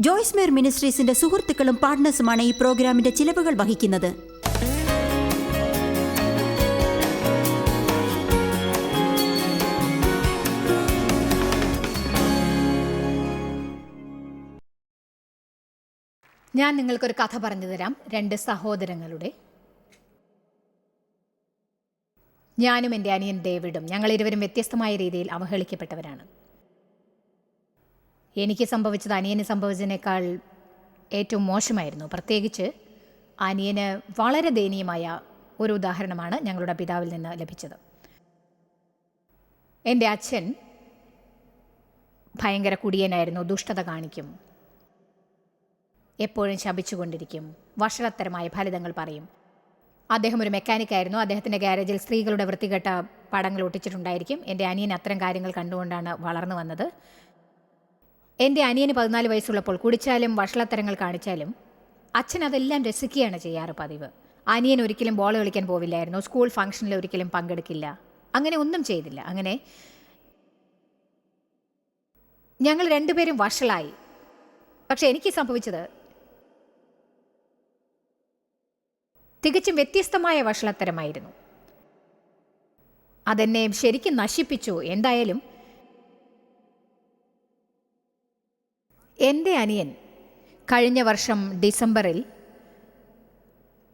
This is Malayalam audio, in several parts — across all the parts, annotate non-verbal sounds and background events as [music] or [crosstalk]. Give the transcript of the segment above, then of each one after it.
ജോയ്സ്മേർ മിനിസ്ട്രീസിന്റെ സുഹൃത്തുക്കളും പാർട്ട്നേഴ്സുമാണ് ഈ പ്രോഗ്രാമിന്റെ ചിലവുകൾ വഹിക്കുന്നത്. ഞാൻ നിങ്ങൾക്കൊരു കഥ പറഞ്ഞു തരാം. രണ്ട് സഹോദരങ്ങളുടെ. ഞാനും എന്റെ അനിയൻ ഡേവിഡും ഞങ്ങൾ ഇരുവരും വ്യത്യസ്തമായ രീതിയിൽ അവഹേളിക്കപ്പെട്ടവരാണ്. എനിക്ക് സംഭവിച്ചത് അനിയന് സംഭവിച്ചതിനേക്കാൾ ഏറ്റവും മോശമായിരുന്നു. പ്രത്യേകിച്ച് അനിയന് വളരെ ദയനീയമായ ഒരു ഉദാഹരണമാണ് ഞങ്ങളുടെ പിതാവിൽ നിന്ന് ലഭിച്ചത്. എന്റെ അച്ഛൻ ഭയങ്കര കുടിയനായിരുന്നു ദുഷ്ടത കാണിക്കും എപ്പോഴും ശപിച്ചുകൊണ്ടിരിക്കും വഷളത്തരമായ ഫലിതങ്ങൾ പറയും. അദ്ദേഹം ഒരു മെക്കാനിക്കായിരുന്നു അദ്ദേഹത്തിന്റെ ഗാരേജിൽ സ്ത്രീകളുടെ വൃത്തികെട്ട പടങ്ങൾ ഒട്ടിച്ചിട്ടുണ്ടായിരിക്കും. എന്റെ അനിയൻ അത്തരം കാര്യങ്ങൾ കണ്ടുകൊണ്ടാണ് വളർന്നു വന്നത്. എന്റെ അനിയന് പതിനാല് വയസ്സുള്ളപ്പോൾ കുടിച്ചാലും വഷളത്തരങ്ങൾ കാണിച്ചാലും അച്ഛൻ അതെല്ലാം രസിക്കുകയാണ് ചെയ്യാറ് പതിവ്. അനിയൻ ഒരിക്കലും ബോൾ കളിക്കാൻ പോവില്ലായിരുന്നു. സ്കൂൾ ഫംഗ്ഷനിൽ ഒരിക്കലും പങ്കെടുക്കില്ല. അങ്ങനെ ഒന്നും ചെയ്തില്ല. അങ്ങനെ ഞങ്ങൾ രണ്ടുപേരും വഷളായി. പക്ഷെ എനിക്ക് സംഭവിച്ചത് തികച്ചും വ്യത്യസ്തമായ വഷളത്തരമായിരുന്നു. അതെന്നെ ശരിക്കും നശിപ്പിച്ചു. എന്തായാലും എന്റെ അനിയൻ കഴിഞ്ഞ വർഷം ഡിസംബറിൽ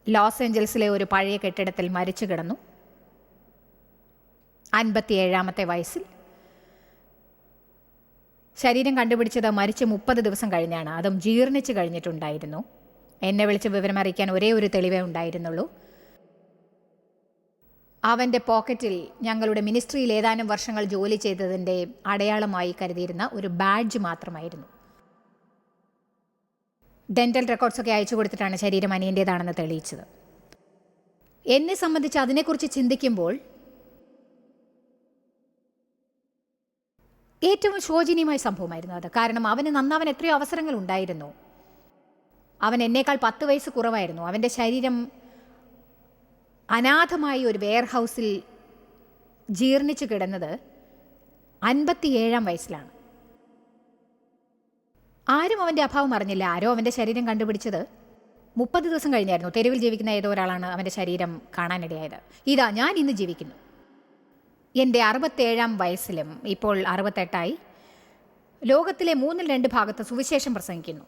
ലോസ് ഏഞ്ചൽസിലെ ഒരു പഴയ കെട്ടിടത്തിൽ മരിച്ചു കിടന്നു. അൻപത്തിയേഴാമത്തെ വയസ്സിൽ. ശരീരം കണ്ടുപിടിച്ചത് മരിച്ച് മുപ്പത് ദിവസം കഴിഞ്ഞാണ്. അതും ജീർണിച്ച് കഴിഞ്ഞിട്ടുണ്ടായിരുന്നു. എന്നെ വിളിച്ച് വിവരം അറിയിക്കാൻ ഒരേ ഒരു തെളിവേ ഉണ്ടായിരുന്നുള്ളൂ. അവന്റെ പോക്കറ്റിൽ ഞങ്ങളുടെ മിനിസ്ട്രിയിൽ ഏതാനും വർഷങ്ങൾ ജോലി ചെയ്തതിന്റെ അടയാളമായി കരുതിയിരുന്ന ഒരു ബാഡ്ജ് മാത്രമായിരുന്നു. ഡെന്റൽ റെക്കോർഡ്സൊക്കെ അയച്ചു കൊടുത്തിട്ടാണ് ശരീരം അനിയന്റേതാണെന്ന് തെളിയിച്ചത്. എന്നെ സംബന്ധിച്ച് അതിനെക്കുറിച്ച് ചിന്തിക്കുമ്പോൾ ഏറ്റവും ശോചനീയമായ സംഭവമായിരുന്നു അത്. കാരണം അവന് നന്നവൻ എത്രയോ അവസരങ്ങൾ ഉണ്ടായിരുന്നു. അവൻ എന്നേക്കാൾ പത്ത് വയസ്സ് കുറവായിരുന്നു. അവന്റെ ശരീരം അനാഥമായി ഒരു വെയർ ഹൗസിൽ ജീർണിച്ചു കിടന്നത് അൻപത്തിയേഴാം വയസ്സിലാണ്. ആരും അവന്റെ അഭാവം അറിഞ്ഞില്ല. ആരോ അവന്റെ ശരീരം കണ്ടുപിടിച്ചത് മുപ്പത് ദിവസം കഴിഞ്ഞായിരുന്നു. തെരുവിൽ ജീവിക്കുന്ന ഏതോ ഒരാളാണ് അവന്റെ ശരീരം കാണാനിടയായത്. ഇതാ ഞാൻ ഇന്ന് ജീവിക്കുന്നു. എന്റെ അറുപത്തേഴാം വയസ്സിലും ഇപ്പോൾ അറുപത്തെട്ടായി ലോകത്തിലെ മൂന്നിൽ രണ്ട് ഭാഗത്ത് സുവിശേഷം പ്രസംഗിക്കുന്നു.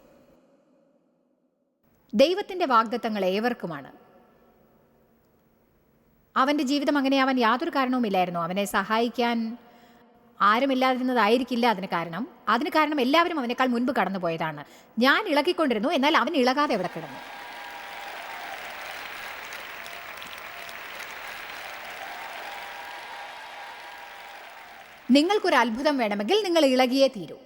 ദൈവത്തിന്റെ വാഗ്ദത്തങ്ങൾ ഏവർക്കുമാണ്. അവന്റെ ജീവിതം അങ്ങനെയാവാൻ യാതൊരു കാരണവുമില്ലായിരുന്നു. അവനെ സഹായിക്കാൻ ആരുമില്ലാതിരുന്നതായിരിക്കില്ല അതിന് കാരണം. അതിന് കാരണം എല്ലാവരും അവനേക്കാൾ മുൻപ് കടന്നുപോയതാണ്. ഞാൻ ഇളകിക്കൊണ്ടിരുന്നു എന്നാൽ അവൻ ഇളകാതെ അവിടെ കിടന്നു. നിങ്ങൾക്കൊരു അത്ഭുതം വേണമെങ്കിൽ നിങ്ങൾ ഇളകിയേ തീരൂ.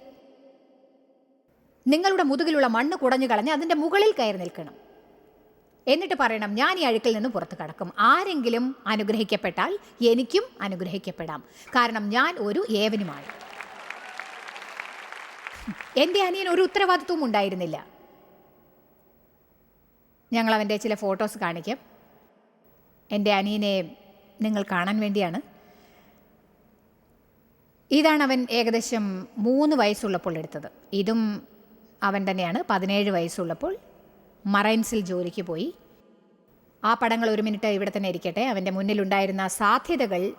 നിങ്ങളുടെ മുതുകിലുള്ള മണ്ണ് കുടഞ്ഞു കളഞ്ഞ് അതിന്റെ മുകളിൽ കയറി നിൽക്കണം. എന്നിട്ട് പറയണം ഞാൻ ഈ അഴുക്കിൽ നിന്ന് പുറത്ത് കടക്കും. ആരെങ്കിലും അനുഗ്രഹിക്കപ്പെട്ടാൽ എനിക്കും അനുഗ്രഹിക്കപ്പെടാം. കാരണം ഞാൻ ഒരു ഏവനുമാണ്. എന്റെ അനിയൻ ഒരു ഉത്തരവാദിത്വവും ഉണ്ടായിരുന്നില്ല. ഞങ്ങൾ അവന്റെ ചില ഫോട്ടോസ് കാണിക്കും. എന്റെ അനിയനെ നിങ്ങൾ കാണാൻ വേണ്ടിയാണ്. ഇതാണ് അവൻ ഏകദേശം മൂന്ന് വയസ്സുള്ളപ്പോൾ എടുത്തത്. ഇതും അവൻ തന്നെയാണ് പതിനേഴ് വയസ്സുള്ളപ്പോൾ മറൈൻസിൽ ജോലിക്ക് പോയി. ആ പടങ്ങൾ ഒരു മിനിറ്റ് ഇവിടെ തന്നെ ഇരിക്കട്ടെ. അവന്റെ മുന്നിലുണ്ടായിരുന്ന സാധ്യതകൾ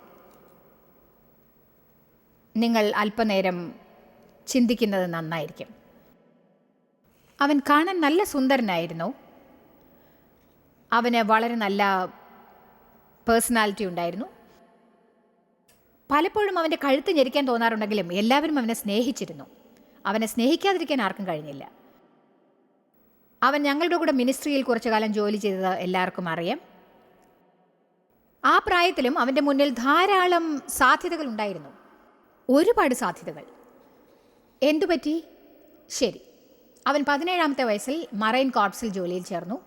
നിങ്ങൾ അല്പനേരം ചിന്തിക്കുന്നത് നന്നായിരിക്കും. അവൻ കാണാൻ നല്ല സുന്ദരനായിരുന്നു. അവന് വളരെ നല്ല പേഴ്സണാലിറ്റി ഉണ്ടായിരുന്നു. പലപ്പോഴും അവന്റെ കഴുത്ത് ഞെരിക്കാൻ തോന്നാറുണ്ടെങ്കിലും എല്ലാവരും അവനെ സ്നേഹിച്ചിരുന്നു. അവനെ സ്നേഹിക്കാതിരിക്കാൻ ആർക്കും കഴിഞ്ഞില്ല. അവൻ ഞങ്ങളുടെ കൂടെ മിനിസ്ട്രിയിൽ കുറച്ചു കാലം ജോലി ചെയ്തത് എല്ലാവർക്കും അറിയാം. ആ പ്രായത്തിലും അവന്റെ മുന്നിൽ ധാരാളം സാധ്യതകൾ ഉണ്ടായിരുന്നു. ഒരുപാട് സാധ്യതകൾ. എന്തുപറ്റി ശരി. അവൻ പതിനേഴാമത്തെ വയസ്സിൽ മറൈൻ കോർപ്സിൽ ജോലിയിൽ ചേർന്നു.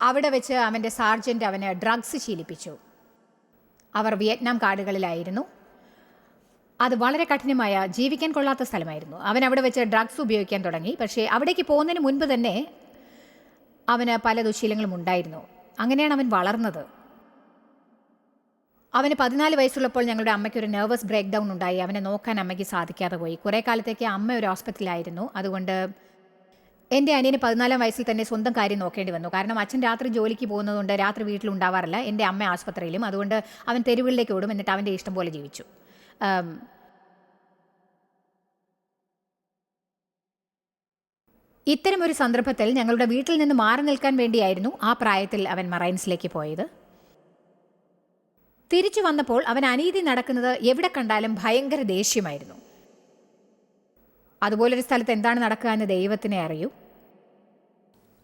അവിടെ വെച്ച് അവന്റെ സാർജന്റ് അവന് ഡ്രഗ്സ് ശീലിപ്പിച്ചു. അവർ വിയറ്റ്നാം കാടുകളിലായിരുന്നു. അത് വളരെ കഠിനമായ ജീവിക്കാൻ കൊള്ളാത്ത സ്ഥലമായിരുന്നു. അവൻ അവിടെ വെച്ച് ഡ്രഗ്സ് ഉപയോഗിക്കാൻ തുടങ്ങി. പക്ഷേ അവിടേക്ക് പോകുന്നതിന് മുൻപ് തന്നെ അവന് പല ദുശീലങ്ങളും ഉണ്ടായിരുന്നു. അങ്ങനെയാണ് അവൻ വളർന്നത്. അവന് പതിനാല് വയസ്സുള്ളപ്പോൾ ഞങ്ങളുടെ അമ്മയ്ക്ക് ഒരു നെർവസ് ബ്രേക്ക് ഡൗൺ ഉണ്ടായി. അവനെ നോക്കാൻ അമ്മയ്ക്ക് സാധിക്കാതെ പോയി. കുറേ കാലത്തേക്ക് അമ്മ ഒരു ഹോസ്പിറ്റലിലായിരുന്നു അതുകൊണ്ട് എന്റെ അനിയന് പതിനാലാം വയസ്സിൽ തന്നെ സ്വന്തം കാര്യം നോക്കേണ്ടി വന്നു. കാരണം അച്ഛൻ രാത്രി ജോലിക്ക് പോകുന്നതുകൊണ്ട് രാത്രി വീട്ടിലുണ്ടാവാറില്ല എന്റെ അമ്മ ആശുപത്രിയിലും അതുകൊണ്ട് അവൻ തെരുവുകളിലേക്ക് ഓടും. എന്നിട്ട് അവന്റെ ഇഷ്ടം പോലെ ജീവിച്ചു. ഇത്തരമൊരു സന്ദർഭത്തിൽ ഞങ്ങളുടെ വീട്ടിൽ നിന്ന് മാറി നിൽക്കാൻ വേണ്ടിയായിരുന്നു ആ പ്രായത്തിൽ അവൻ മറൈൻസിലേക്ക് പോയത്. തിരിച്ചു വന്നപ്പോൾ അവൻ അനീതി നടക്കുന്നത് എവിടെ കണ്ടാലും ഭയങ്കര ദേഷ്യമായിരുന്നു. അതുപോലൊരു സ്ഥലത്ത് എന്താണ് നടക്കുക എന്ന് ദൈവത്തിനെ അറിയൂ.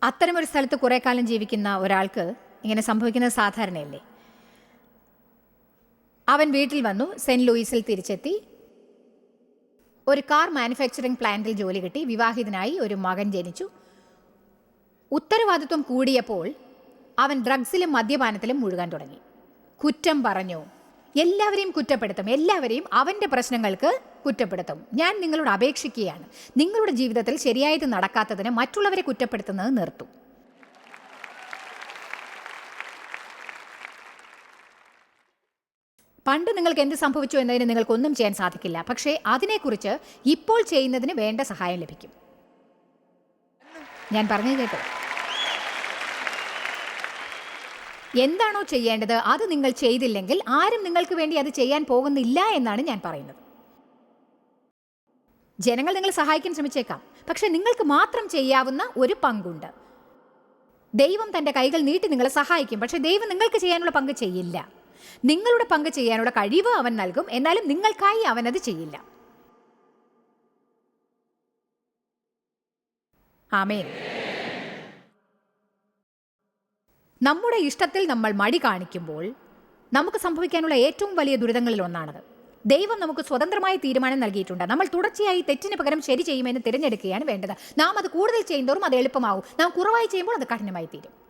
അത്തരമൊരു സ്ഥലത്ത് കുറേ കാലം ജീവിക്കുന്ന ഒരാൾക്ക് ഇങ്ങനെ സംഭവിക്കുന്നത് സാധാരണയല്ലേ? അവൻ വീട്ടിൽ വന്നു സെന്റ് ലൂയിസിൽ തിരിച്ചെത്തി. ഒരു കാർ മാനുഫാക്ചറിംഗ് പ്ലാന്റിൽ ജോലി കിട്ടി. വിവാഹിതനായി ഒരു മകൻ ജനിച്ചു. ഉത്തരവാദിത്വം കൂടിയപ്പോൾ അവൻ ഡ്രഗ്സിലും മദ്യപാനത്തിലും മുഴുകാൻ തുടങ്ങി. കുറ്റം പറഞ്ഞു. എല്ലാവരെയും കുറ്റപ്പെടുത്തും. എല്ലാവരെയും അവന്റെ പ്രശ്നങ്ങൾക്ക് കുറ്റപ്പെടുത്തും. ഞാൻ നിങ്ങളോട് അപേക്ഷിക്കുകയാണ്. നിങ്ങളുടെ ജീവിതത്തിൽ ശരിയായത് നടക്കാത്തതിന് മറ്റുള്ളവരെ കുറ്റപ്പെടുത്തുന്നത് നിർത്തും. പണ്ട് നിങ്ങൾക്ക് എന്ത് സംഭവിച്ചു എന്നതിന് നിങ്ങൾക്കൊന്നും ചെയ്യാൻ സാധിക്കില്ല. പക്ഷേ അതിനെക്കുറിച്ച് ഇപ്പോൾ ചെയ്യുന്നതിന് വേണ്ട സഹായം ലഭിക്കും. ഞാൻ പറഞ്ഞു കേട്ടോ. എന്താണോ ചെയ്യേണ്ടത്? അത് നിങ്ങൾ ചെയ്തില്ലെങ്കിൽ ആരും നിങ്ങൾക്ക് വേണ്ടി അത് ചെയ്യാൻ പോകുന്നില്ല എന്നാണ് ഞാൻ പറയുന്നത്. ജനങ്ങൾ നിങ്ങൾ സഹായിക്കാൻ ശ്രമിച്ചേക്കാം. പക്ഷെ നിങ്ങൾക്ക് മാത്രം ചെയ്യാവുന്ന ഒരു പങ്കുണ്ട്. ദൈവം തന്റെ കൈകൾ നീട്ടി നിങ്ങളെ സഹായിക്കും. പക്ഷെ ദൈവം നിങ്ങൾക്ക് ചെയ്യാനുള്ള പങ്ക് ചെയ്യില്ല. നിങ്ങളുടെ പങ്ക് ചെയ്യാനുള്ള കഴിവ് അവൻ നൽകും. എന്നാലും നിങ്ങൾക്കായി അവൻ അത് ചെയ്യില്ല. ആമേൻ. നമ്മുടെ ഇഷ്ടത്തിൽ നമ്മൾ മടി കാണിക്കുമ്പോൾ നമുക്ക് സംഭവിക്കാനുള്ള ഏറ്റവും വലിയ ദുരിതങ്ങളിൽ ഒന്നാണത്. ദൈവം നമുക്ക് സ്വതന്ത്രമായ തീരുമാനം നൽകിയിട്ടുണ്ട്. നമ്മൾ തുടർച്ചയായി തെറ്റിന് പകരം ശരി ചെയ്യുമെന്ന് തിരഞ്ഞെടുക്കുകയാണ് വേണ്ടത്. നാം അത് കൂടുതൽ ചെയ്യുന്നതോറും അത് എളുപ്പമാവും. നാം കുറവായി ചെയ്യുമ്പോൾ അത് കഠിനമായി തീരും.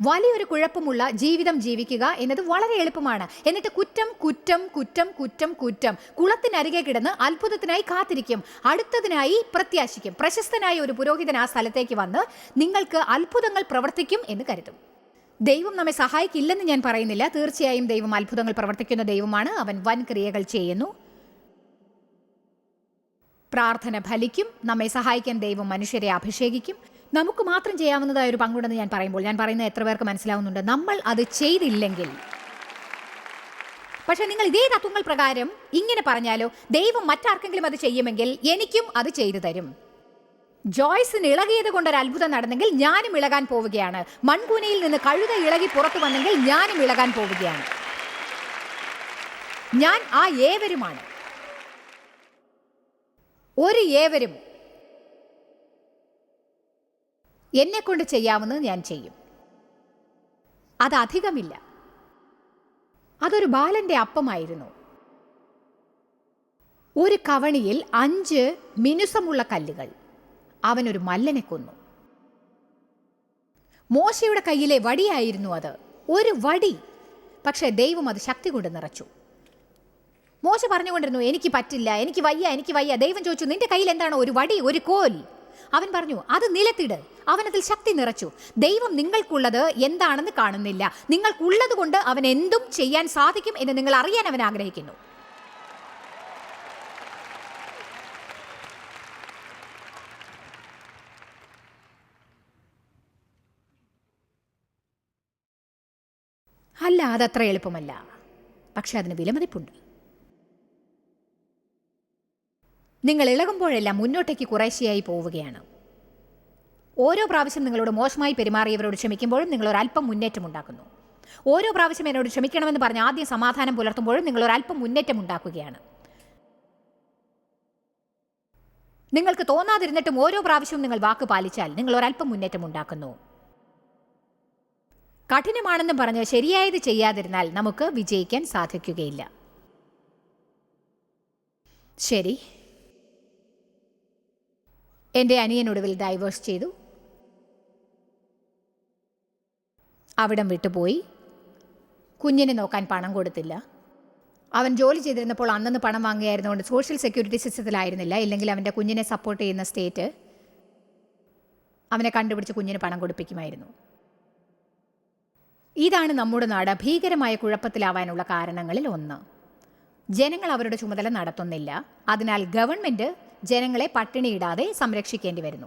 വലിയൊരു കുഴപ്പമുള്ള ജീവിതം ജീവിക്കുക എന്നത് വളരെ എളുപ്പമാണ്. എന്നിട്ട് കുറ്റം കുറ്റം കുറ്റം കുറ്റം കുറ്റം കുളത്തിനരികെ കിടന്ന് അത്ഭുതത്തിനായി കാത്തിരിക്കും. അടുത്തതിനായി പ്രത്യാശിക്കും. പ്രശസ്തനായ ഒരു പുരോഹിതൻ ആ സ്ഥലത്തേക്ക് വന്ന് നിങ്ങൾക്ക് അത്ഭുതങ്ങൾ പ്രവർത്തിക്കും എന്ന് കരുതും. ദൈവം നമ്മെ സഹായിക്കില്ലെന്ന് ഞാൻ പറയുന്നില്ല. തീർച്ചയായും ദൈവം അത്ഭുതങ്ങൾ പ്രവർത്തിക്കുന്ന ദൈവമാണ്. അവൻ വൻ ക്രിയകൾ ചെയ്യുന്നു. പ്രാർത്ഥന ഫലിക്കും. നമ്മെ സഹായിക്കാൻ ദൈവം മനുഷ്യരെ അഭിഷേകിക്കും. നമുക്ക് മാത്രം ചെയ്യാവുന്നതായ ഒരു പങ്കുണ്ടെന്ന് ഞാൻ പറയുമ്പോൾ ഞാൻ പറയുന്ന എത്ര പേർക്ക് മനസ്സിലാവുന്നുണ്ട്. നമ്മൾ അത് ചെയ്തില്ലെങ്കിൽ. പക്ഷെ നിങ്ങൾ ഇതേ തത്വങ്ങൾ പ്രകാരം ഇങ്ങനെ പറഞ്ഞാലോ ദൈവം മറ്റാർക്കെങ്കിലും അത് ചെയ്യുമെങ്കിൽ എനിക്കും അത് ചെയ്തു തരും. ജോയ്സിന് ഇളകിയത് കൊണ്ടൊരു അത്ഭുതം നടന്നെങ്കിൽ ഞാനും ഇളകാൻ പോവുകയാണ്. മൺകൂനയിൽ നിന്ന് കഴുത ഇളകി പുറത്തു വന്നെങ്കിൽ ഞാനും ഇളകാൻ പോവുകയാണ്. ഞാൻ ആ ഏവരുമാണ്. ഒരു ഏവരും എന്നെ കൊണ്ട് ചെയ്യാവുന്നത് ഞാൻ ചെയ്യും. അതധികമില്ല. അതൊരു ബാലന്റെ അപ്പമായിരുന്നു. ഒരു കവണിയിൽ അഞ്ച് മിനുസമുള്ള കല്ലുകൾ. അവനൊരു മല്ലനെ കൊന്നു. മോശയുടെ കയ്യിലെ വടിയായിരുന്നു അത്. ഒരു വടി. പക്ഷേ ദൈവം അത് ശക്തി കൊണ്ട് നിറച്ചു. മോശ പറഞ്ഞുകൊണ്ടിരുന്നു എനിക്ക് പറ്റില്ല എനിക്ക് വയ്യ എനിക്ക് വയ്യ. ദൈവം ചോദിച്ചു നിന്റെ കയ്യിൽ എന്താണ് ഒരു വടി ഒരു കോൽ? അവൻ പറഞ്ഞു അത് നിലത്തിട്. അവനതിൽ ശക്തി നിറച്ചു. ദൈവം നിങ്ങൾക്കുള്ളത് എന്താണെന്ന് കാണുന്നില്ല. നിങ്ങൾക്കുള്ളത് കൊണ്ട് അവൻ എന്തും ചെയ്യാൻ സാധിക്കും എന്ന് നിങ്ങൾ അറിയാൻ അവൻ ആഗ്രഹിക്കുന്നു. അല്ല അതത്ര എളുപ്പമല്ല. പക്ഷെ അതിന് വിലമതിപ്പുണ്ട്. നിങ്ങൾ ഇളകുമ്പോഴെല്ലാം മുന്നോട്ടേക്ക് കുറേശ്ശെയായി പോവുകയാണ്. ഓരോ പ്രാവശ്യം നിങ്ങളോട് മോശമായി പെരുമാറിയവരോട് ക്ഷമിക്കുമ്പോഴും നിങ്ങൾ ഒരല്പം മുന്നേറ്റം ഉണ്ടാക്കുന്നു. ഓരോ പ്രാവശ്യം എന്നോട് ക്ഷമിക്കണമെന്ന് പറഞ്ഞ് ആദ്യം സമാധാനം പുലർത്തുമ്പോഴും നിങ്ങൾ ഒരല്പം മുന്നേറ്റം ഉണ്ടാക്കുകയാണ്. നിങ്ങൾക്ക് തോന്നാതിരുന്നിട്ടും ഓരോ പ്രാവശ്യവും നിങ്ങൾ വാക്ക് പാലിച്ചാൽ നിങ്ങൾ ഒരല്പം മുന്നേറ്റം ഉണ്ടാക്കുന്നു. കഠിനമാണെന്ന് പറഞ്ഞ് ശരിയായത് ചെയ്യാതിരുന്നാൽ നമുക്ക് വിജയിക്കാൻ സാധിക്കുകയില്ല. ശരി. എന്റെ അനിയനൊടുവിൽ ഡൈവേഴ്സ് ചെയ്തു. അവിടം വിട്ടുപോയി. കുഞ്ഞിനെ നോക്കാൻ പണം കൊടുത്തില്ല. അവൻ ജോലി ചെയ്തിരുന്നപ്പോൾ അന്നന്ന് പണം വാങ്ങിയായിരുന്നുകൊണ്ട് സോഷ്യൽ സെക്യൂരിറ്റി സിസ്റ്റത്തിലായിരുന്നില്ല ഇല്ലെങ്കിൽ അവന്റെ കുഞ്ഞിനെ സപ്പോർട്ട് ചെയ്യുന്ന സ്റ്റേറ്റ് അവനെ കണ്ടുപിടിച്ച് കുഞ്ഞിന് പണം കൊടുപ്പിക്കുമായിരുന്നു. ഇതാണ് നമ്മുടെ നാട്. ഭീകരമായ കുഴപ്പത്തിലാവാനുള്ള കാരണങ്ങളിൽ ഒന്ന്. ജനങ്ങൾ അവരുടെ ചുമതല നടത്തുന്നില്ല. അതിനാൽ ഗവൺമെന്റ് ജനങ്ങളെ പട്ടിണിയിടാതെ സംരക്ഷിക്കേണ്ടി വരുന്നു.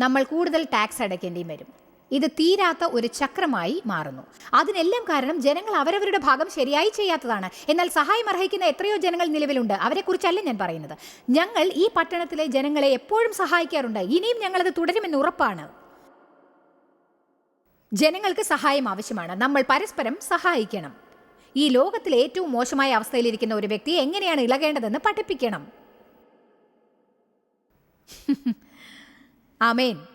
നമ്മൾ കൂടുതൽ ടാക്സ് അടയ്ക്കേണ്ടിയും വരും. ഇത് തീരാത്ത ഒരു ചക്രമായി മാറുന്നു. അതിനെല്ലാം കാരണം ജനങ്ങൾ അവരവരുടെ ഭാഗം ശരിയായി ചെയ്യാത്തതാണ്. എന്നാൽ സഹായം അർഹിക്കുന്ന എത്രയോ ജനങ്ങൾ നിലവിലുണ്ട്. അവരെക്കുറിച്ചല്ല ഞാൻ പറയുന്നത്. ഞങ്ങൾ ഈ പട്ടണത്തിലെ ജനങ്ങളെ എപ്പോഴും സഹായിക്കാറുണ്ട്. ഇനിയും ഞങ്ങളത് തുടരുമെന്ന് ഉറപ്പാണ്. ജനങ്ങൾക്ക് സഹായം ആവശ്യമാണ്. നമ്മൾ പരസ്പരം സഹായിക്കണം. ഈ ലോകത്തിലെ ഏറ്റവും മോശമായ അവസ്ഥയിലിരിക്കുന്ന ഒരു വ്യക്തിയെ എങ്ങനെയാണ് ഇളകേണ്ടതെന്ന് പഠിപ്പിക്കണം. [laughs] ആമേൻ.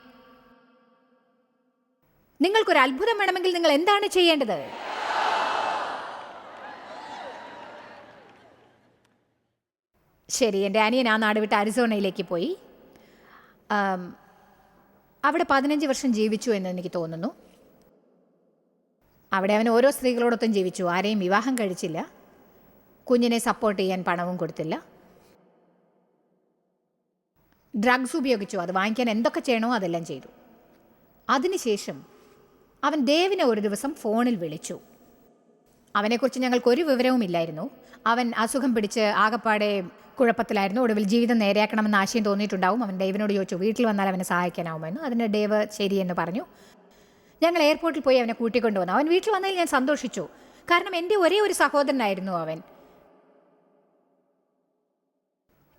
നിങ്ങൾക്കൊരു അത്ഭുതം വേണമെങ്കിൽ നിങ്ങൾ എന്താണ് ചെയ്യേണ്ടത്? ശരി എന്റെ അനിയൻ ആ നാട് വിട്ട് അരിസോണയിലേക്ക് പോയി. അവിടെ പതിനഞ്ച് വർഷം ജീവിച്ചു എന്ന് എനിക്ക് തോന്നുന്നു. അവിടെ അവൻ ഓരോ സ്ത്രീകളോടൊപ്പം ജീവിച്ചു. ആരെയും വിവാഹം കഴിച്ചില്ല. കുഞ്ഞിനെ സപ്പോർട്ട് ചെയ്യാൻ പണവും കൊടുത്തില്ല. ഡ്രഗ്സ് ഉപയോഗിച്ചു. അത് വാങ്ങിക്കാൻ എന്തൊക്കെ ചെയ്യണോ അതെല്ലാം ചെയ്തു. അതിനുശേഷം അവൻ ദേവിനെ ഒരു ദിവസം ഫോണിൽ വിളിച്ചു. അവനെക്കുറിച്ച് ഞങ്ങൾക്ക് ഒരു വിവരവുമില്ലായിരുന്നു അവൻ അസുഖം പിടിച്ച് ആകപ്പാടെ കുഴപ്പത്തിലായിരുന്നു. ഒടുവിൽ ജീവിതം നേരെയാക്കണമെന്ന് ആശയം തോന്നിയിട്ടുണ്ടാവും. അവൻ ഡേവിനോട് ചോദിച്ചു വീട്ടിൽ വന്നാൽ അവനെ സഹായിക്കാനാവുമെന്ന് അതിന് ഡേവ് ശരിയെന്ന് പറഞ്ഞു. ഞങ്ങൾ എയർപോർട്ടിൽ പോയി അവനെ കൂട്ടിക്കൊണ്ടുവന്നു. അവൻ വീട്ടിൽ വന്നതിൽ ഞാൻ സന്തോഷിച്ചു. കാരണം എന്റെ ഒരേ ഒരു സഹോദരനായിരുന്നു അവൻ.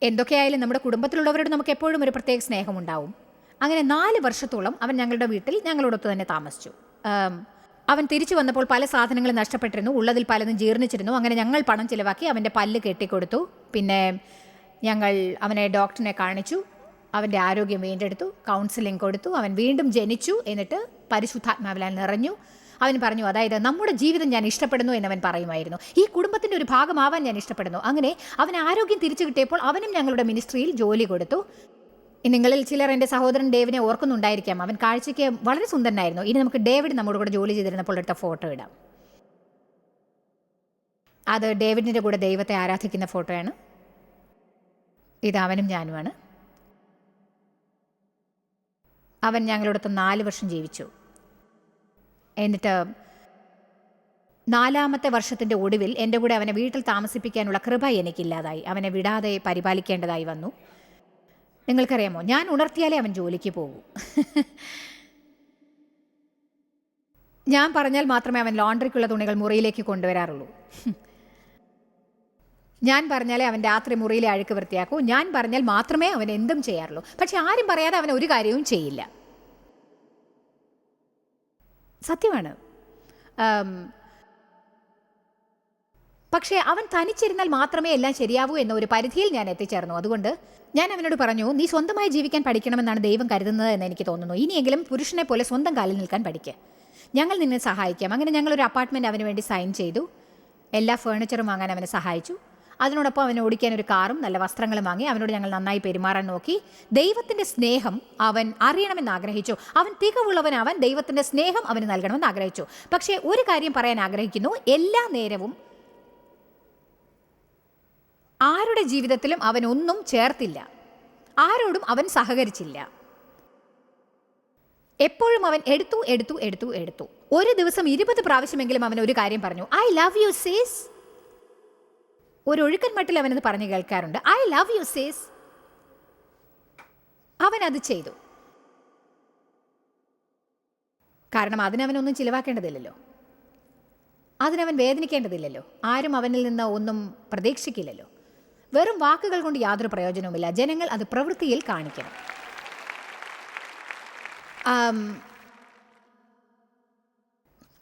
എന്തൊക്കെയായാലും നമ്മുടെ കുടുംബത്തിലുള്ളവരോട് നമുക്ക് എപ്പോഴും ഒരു പ്രത്യേക സ്നേഹമുണ്ടാവും. അങ്ങനെ നാല് വർഷത്തോളം അവൻ ഞങ്ങളുടെ വീട്ടിൽ ഞങ്ങളോടൊത്ത് തന്നെ താമസിച്ചു. അവൻ തിരിച്ചു വന്നപ്പോൾ പല സാധനങ്ങളും നഷ്ടപ്പെട്ടിരുന്നു ഉള്ളതിൽ പലതും ജീർണിച്ചിരുന്നു. അങ്ങനെ ഞങ്ങൾ പണം ചിലവാക്കി അവന്റെ പല്ല് കെട്ടിക്കൊടുത്തു. പിന്നെ ഞങ്ങൾ അവനെ ഡോക്ടറിനെ കാണിച്ചു അവന്റെ ആരോഗ്യം വീണ്ടെടുത്തു കൗൺസിലിംഗ് കൊടുത്തു അവൻ വീണ്ടും ജനിച്ചു എന്നിട്ട് പരിശുദ്ധാത്മാവിലാൽ നിറഞ്ഞു. അവൻ പറഞ്ഞു അതായത് നമ്മുടെ ജീവിതം ഞാൻ ഇഷ്ടപ്പെടുന്നു എന്നവൻ പറയുമായിരുന്നു. ഈ കുടുംബത്തിന്റെ ഒരു ഭാഗമാവാൻ ഞാൻ ഇഷ്ടപ്പെടുന്നു. അങ്ങനെ അവൻ ആരോഗ്യം തിരിച്ചു കിട്ടിയപ്പോൾ അവനും ഞങ്ങളുടെ മിനിസ്ട്രിയിൽ ജോലി കൊടുത്തു. നിങ്ങളിൽ ചിലർ എന്റെ സഹോദരൻ ഡേവിനെ ഓർക്കുന്നുണ്ടായിരിക്കാം. അവൻ കാഴ്ചയ്ക്ക് വളരെ സുന്ദരനായിരുന്നു. ഇനി നമുക്ക് ഡേവിഡ് നമ്മുടെ കൂടെ ജോലി ചെയ്തിരുന്നപ്പോൾ എടുത്ത ഫോട്ടോ ഇടാം. അത് ഡേവിഡിന്റെ കൂടെ ദൈവത്തെ ആരാധിക്കുന്ന ഫോട്ടോയാണ്. ഇത് അവനും ഞാനുമാണ്. അവൻ ഞങ്ങളോടൊത്ത് നാല് വർഷം ജീവിച്ചു. എന്നിട്ട് നാലാമത്തെ വർഷത്തിന്റെ ഒടുവിൽ എന്റെ കൂടെ അവനെ വീട്ടിൽ താമസിപ്പിക്കാനുള്ള കൃപ എനിക്കില്ലാതായി. അവനെ വിടാതെ പരിപാലിക്കേണ്ടതായി വന്നു. നിങ്ങൾക്കറിയാമോ? ഞാൻ ഉണർത്തിയാലേ അവൻ ജോലിക്ക് പോകൂ ഞാൻ പറഞ്ഞാൽ മാത്രമേ അവൻ ലോണ്ടറിക്കുള്ള തുണികൾ മുറിയിലേക്ക് കൊണ്ടുവരാറുള്ളൂ. ഞാൻ പറഞ്ഞാലേ അവൻ രാത്രി മുറിയിലെ അഴുക്ക് വൃത്തിയാക്കൂ. ഞാൻ പറഞ്ഞാൽ മാത്രമേ അവൻ എന്തും ചെയ്യാറുള്ളൂ. പക്ഷെ ആരും പറയാതെ അവൻ ഒരു കാര്യവും ചെയ്യില്ല. സത്യമാണ്. പക്ഷേ അവൻ തനിച്ചിരുന്നാൽ മാത്രമേ എല്ലാം ശരിയാവൂ എന്ന ഒരു പരിധിയിൽ ഞാൻ എത്തിച്ചേർന്നു. അതുകൊണ്ട് ഞാൻ അവനോട് പറഞ്ഞു നീ സ്വന്തമായി ജീവിക്കാൻ പഠിക്കണമെന്നാണ് ദൈവം കരുതുന്നത് എന്ന് എനിക്ക് തോന്നുന്നു. ഇനിയെങ്കിലും പുരുഷനെ പോലെ സ്വന്തം കാലിൽ നിൽക്കാൻ പഠിക്കുക ഞങ്ങൾ നിന്നെ സഹായിക്കാം. അങ്ങനെ ഞങ്ങൾ ഒരു അപ്പാർട്ട്മെന്റ് അവന് വേണ്ടി സൈൻ ചെയ്തു. എല്ലാ ഫേർണിച്ചറും വാങ്ങാൻ അവനെ സഹായിച്ചു. അതിനോടൊപ്പം അവനെ ഓടിക്കാൻ ഒരു കാറും നല്ല വസ്ത്രങ്ങളും വാങ്ങി അവനോട് ഞങ്ങൾ നന്നായി പെരുമാറാൻ നോക്കി. ദൈവത്തിന്റെ സ്നേഹം അവൻ അറിയണമെന്ന് ആഗ്രഹിച്ചു. അവൻ തികവുള്ളവനാവാൻ ദൈവത്തിന്റെ സ്നേഹം അവന് നൽകണമെന്ന് ആഗ്രഹിച്ചു. പക്ഷേ ഒരു കാര്യം പറയാൻ ആഗ്രഹിക്കുന്നു. എല്ലാ നേരവും ആരുടെ ജീവിതത്തിലും അവൻ ഒന്നും ചേർത്തില്ല. ആരോടും അവൻ സഹകരിച്ചില്ല. എപ്പോഴും അവൻ എടുത്തു എടുത്തു എടുത്തു എടുത്തു. ഒരു ദിവസം ഇരുപത് പ്രാവശ്യമെങ്കിലും അവൻ ഒരു കാര്യം പറഞ്ഞു. ഐ ലവ് യു സേസ് ഒരു മട്ടിൽ അവനത് പറഞ്ഞു കേൾക്കാറുണ്ട്. ഐ ലവ് യു സേസ് അവൻ അത് ചെയ്തു. കാരണം അതിനവനൊന്നും ചിലവാക്കേണ്ടതില്ലല്ലോ. അതിനവൻ വേദനിക്കേണ്ടതില്ലല്ലോ. ആരും അവനിൽ നിന്ന് ഒന്നും പ്രതീക്ഷിക്കില്ലല്ലോ. വെറും വാക്കുകൾ കൊണ്ട് യാതൊരു പ്രയോജനവുമില്ല. ജനങ്ങൾ അത് പ്രവൃത്തിയിൽ കാണിക്കണം.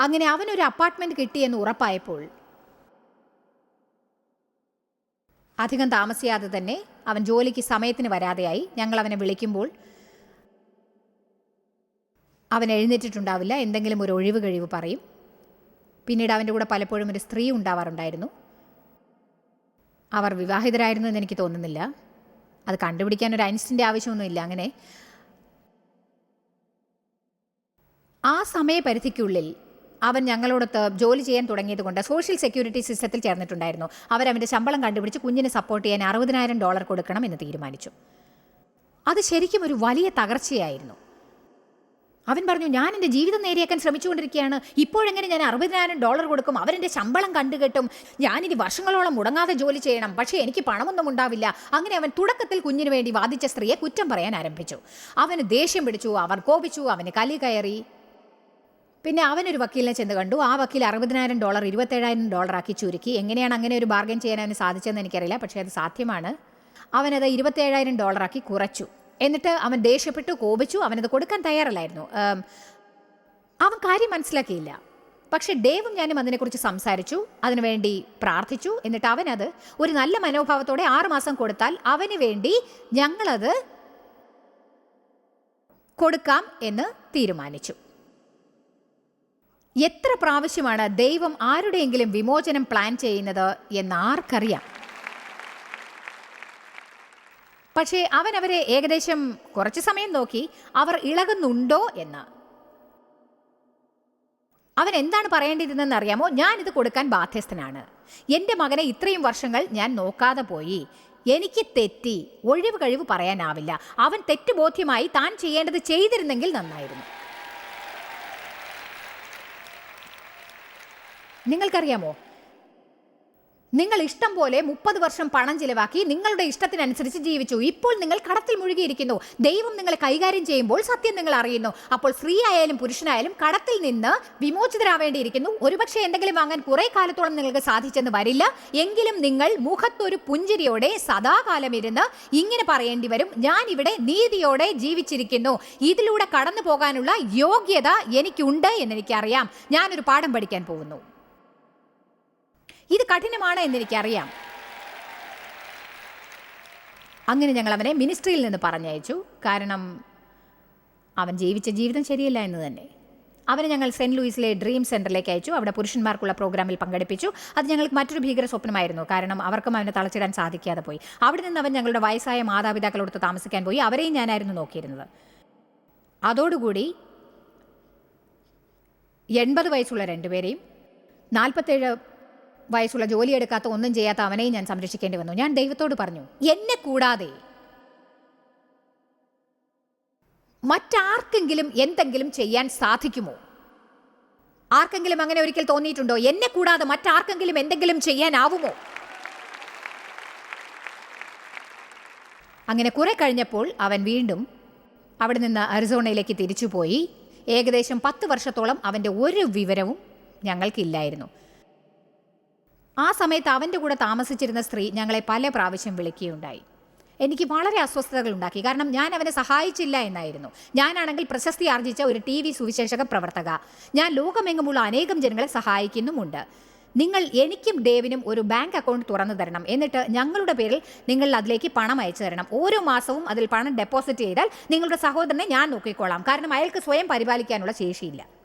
അങ്ങനെ അവനൊരു അപ്പാർട്ട്മെന്റ് കിട്ടിയെന്ന് ഉറപ്പായപ്പോൾ അധികം താമസിയാതെ തന്നെ അവൻ ജോലിക്ക് സമയത്തിന് വരാതെയായി ഞങ്ങൾ അവനെ വിളിക്കുമ്പോൾ അവൻ എഴുന്നേറ്റിട്ടുണ്ടാവില്ല. എന്തെങ്കിലും ഒരു ഒഴിവ് കഴിവ് പറയും. പിന്നീട് അവന്റെ കൂടെ പലപ്പോഴും ഒരു സ്ത്രീ ഉണ്ടാവാറുണ്ടായിരുന്നു. അവർ വിവാഹിതരായിരുന്നു എന്ന് എനിക്ക് തോന്നുന്നില്ല. അത് കണ്ടുപിടിക്കാൻ ഒരു ഐൻസ്റ്റിന്റെ ആവശ്യമൊന്നുമില്ല അങ്ങനെ ആ സമയപരിധിക്കുള്ളിൽ അവൻ ഞങ്ങളോടൊത്ത് ജോലി ചെയ്യാൻ തുടങ്ങിയത് കൊണ്ട് സോഷ്യൽ സെക്യൂരിറ്റി സിസ്റ്റത്തിൽ ചേർന്നിട്ടുണ്ടായിരുന്നു അവരവന്റെ ശമ്പളം കണ്ടുപിടിച്ച് കുഞ്ഞിനെ സപ്പോർട്ട് ചെയ്യാൻ അറുപതിനായിരം ഡോളർ കൊടുക്കണം എന്ന് തീരുമാനിച്ചു. അത് ശരിക്കും ഒരു വലിയ തകർച്ചയായിരുന്നു. അവൻ പറഞ്ഞു ഞാൻ എന്റെ ജീവിതം നേരെയാക്കാൻ ശ്രമിച്ചുകൊണ്ടിരിക്കുകയാണ്. ഇപ്പോഴെങ്ങനെ ഞാൻ അറുപതിനായിരം ഡോളർ കൊടുക്കും? അവരെന്റെ ശമ്പളം കണ്ടുകെട്ടും. ഞാനിനി വർഷങ്ങളോളം മുടങ്ങാതെ ജോലി ചെയ്യണം. പക്ഷേ എനിക്ക് പണമൊന്നും ഉണ്ടാവില്ല. അങ്ങനെ അവൻ തുടക്കത്തിൽ കുഞ്ഞിനു വേണ്ടി വാദിച്ച സ്ത്രീയെ കുറ്റം പറയാൻ ആരംഭിച്ചു. അവന് ദേഷ്യം പിടിച്ചു അവർ കോപിച്ചു അവന് കലി കയറി. പിന്നെ അവനൊരു വക്കീലിനെ ചെന്ന് കണ്ടു. ആ വക്കീൽ അറുപതിനായിരം ഡോളർ ഇരുപത്തേഴായിരം ആക്കി ചുരുക്കി. എങ്ങനെയാണ് അങ്ങനെ ഒരു ബാർഗൻ ചെയ്യാൻ അവന് സാധിച്ചതെന്ന് എനിക്കറിയില്ല. പക്ഷേ അത് സാധ്യമാണ്. അവനത് ഇരുപത്തേഴായിരം ഡോളറാക്കി കുറച്ചു. എന്നിട്ട് അവൻ ദേഷ്യപ്പെട്ടു കോപിച്ചു. അവനത് കൊടുക്കാൻ തയ്യാറല്ലായിരുന്നു. അവൻ കാര്യം മനസ്സിലാക്കിയില്ല. പക്ഷെ ഡേവും ഞാനും അതിനെക്കുറിച്ച് സംസാരിച്ചു അതിനുവേണ്ടി പ്രാർത്ഥിച്ചു. എന്നിട്ട് അവനത് ഒരു നല്ല മനോഭാവത്തോടെ ആറുമാസം കൊടുത്താൽ അവന് വേണ്ടി ഞങ്ങളത് കൊടുക്കാം എന്ന് തീരുമാനിച്ചു. എത്ര പ്രാവശ്യമാണ് ദൈവം ആരുടെയെങ്കിലും വിമോചനം പ്ലാൻ ചെയ്യുന്നത് എന്ന് ആർക്കറിയാം? പക്ഷേ അവൻ അവരെ ഏകദേശം കുറച്ച് സമയം നോക്കി അവർ ഇളകുന്നുണ്ടോ എന്ന്. അവൻ എന്താണ് പറയേണ്ടിയിരുന്നെന്ന് അറിയാമോ? ഞാൻ ഇത് കൊടുക്കാൻ ബാധ്യസ്ഥനാണ്. എന്റെ മകനെ ഇത്രയും വർഷങ്ങൾ ഞാൻ നോക്കാതെ പോയി. എനിക്ക് തെറ്റി ഒഴിവ് കഴിവ് പറയാനാവില്ല. അവൻ തെറ്റുബോധ്യമായി താൻ ചെയ്യേണ്ടത് ചെയ്തിരുന്നെങ്കിൽ നന്നായിരുന്നു. നിങ്ങൾക്കറിയാമോ? നിങ്ങൾ ഇഷ്ടം പോലെ മുപ്പത് വർഷം പണം ചിലവാക്കി നിങ്ങളുടെ ഇഷ്ടത്തിനനുസരിച്ച് ജീവിച്ചു. ഇപ്പോൾ നിങ്ങൾ കടത്തിൽ മുഴുകിയിരിക്കുന്നു. ദൈവം നിങ്ങളെ കൈകാര്യം ചെയ്യുമ്പോൾ സത്യം നിങ്ങൾ അറിയുന്നു. അപ്പോൾ സ്ത്രീ ആയാലും പുരുഷനായാലും കടത്തിൽ നിന്ന് വിമോചിതരാവേണ്ടിയിരിക്കുന്നു. ഒരുപക്ഷെ എന്തെങ്കിലും വാങ്ങാൻ കുറെ കാലത്തോളം നിങ്ങൾക്ക് സാധിച്ചെന്ന് വരില്ല. എങ്കിലും നിങ്ങൾ മുഖത്തൊരു പുഞ്ചിരിയോടെ സദാകാലം ഇരുന്ന് ഇങ്ങനെ പറയേണ്ടി വരും. ഞാൻ ഇവിടെ നീതിയോടെ ജീവിച്ചിരിക്കുന്നു. ഇതിലൂടെ കടന്നു പോകാനുള്ള യോഗ്യത എനിക്കുണ്ട് എന്ന് എനിക്കറിയാം ഞാനൊരു പാഠം പഠിക്കാൻ പോകുന്നു. ഇത് കഠിനമാണ് എന്ന് എനിക്കറിയാം അങ്ങനെ ഞങ്ങൾ അവനെ മിനിസ്ട്രിയിൽ നിന്ന് പറഞ്ഞയച്ചു. കാരണം അവൻ ജീവിച്ച ജീവിതം ശരിയല്ല എന്ന് തന്നെ. അവനെ ഞങ്ങൾ സെന്റ് ലൂയിസിലെ ഡ്രീം സെന്ററിലേക്ക് അയച്ചു. അവിടെ പുരുഷന്മാർക്കുള്ള പ്രോഗ്രാമിൽ പങ്കെടുപ്പിച്ചു. അത് ഞങ്ങൾക്ക് മറ്റൊരു ഭീകര സ്വപ്നമായിരുന്നു. കാരണം അവർക്കും അവനെ തളച്ചിടാൻ സാധിക്കാതെ പോയി. അവിടെ നിന്ന് അവൻ ഞങ്ങളുടെ വയസ്സായ മാതാപിതാക്കളോടൊത്ത് താമസിക്കാൻ പോയി. അവരെയും ഞാനായിരുന്നു നോക്കിയിരുന്നത്. അതോടുകൂടി എൺപത് വയസ്സുള്ള രണ്ടുപേരെയും നാൽപ്പത്തേഴ് വയസ്സുള്ള ജോലിയെടുക്കാത്ത ഒന്നും ചെയ്യാത്ത അവനെയും ഞാൻ സംരക്ഷിക്കേണ്ടി വന്നു. ഞാൻ ദൈവത്തോട് പറഞ്ഞു എന്നെ കൂടാതെ മറ്റാർക്കെങ്കിലും എന്തെങ്കിലും ചെയ്യാൻ സാധിക്കുമോ? ആർക്കെങ്കിലും അങ്ങനെ ഒരിക്കൽ തോന്നിയിട്ടുണ്ടോ? എന്നെ കൂടാതെ മറ്റാർക്കെങ്കിലും എന്തെങ്കിലും ചെയ്യാനാവുമോ? അങ്ങനെ കുറെ കഴിഞ്ഞപ്പോൾ അവൻ വീണ്ടും അവിടെ നിന്ന് അരിസോണയിലേക്ക് തിരിച്ചുപോയി. ഏകദേശം പത്ത് വർഷത്തോളം അവന്റെ ഒരു വിവരവും ഞങ്ങൾക്കില്ലായിരുന്നു. ആ സമയത്ത് അവന്റെ കൂടെ താമസിച്ചിരുന്ന സ്ത്രീ ഞങ്ങളെ പല പ്രാവശ്യം വിളിക്കുകയുണ്ടായി. എനിക്ക് വളരെ അസ്വസ്ഥതകൾ ഉണ്ടാക്കി. കാരണം ഞാൻ അവനെ സഹായിച്ചില്ല എന്നായിരുന്നു. ഞാനാണെങ്കിൽ പ്രശസ്തി ആർജിച്ച ഒരു ടി വി സുവിശേഷക പ്രവർത്തക. ഞാൻ ലോകമെങ്ങുമുള്ള അനേകം ജനങ്ങളെ സഹായിക്കുന്നുമുണ്ട്. നിങ്ങൾ എനിക്കും ഡേവിനും ഒരു ബാങ്ക് അക്കൗണ്ട് തുറന്നു തരണം. എന്നിട്ട് ഞങ്ങളുടെ പേരിൽ നിങ്ങൾ അതിലേക്ക് പണം അയച്ചു തരണം. ഓരോ മാസവും അതിൽ പണം ഡെപ്പോസിറ്റ് ചെയ്താൽ നിങ്ങളുടെ സഹോദരനെ ഞാൻ നോക്കിക്കോളാം കാരണം അയാൾക്ക് സ്വയം പരിപാലിക്കാനുള്ള ശേഷിയില്ല.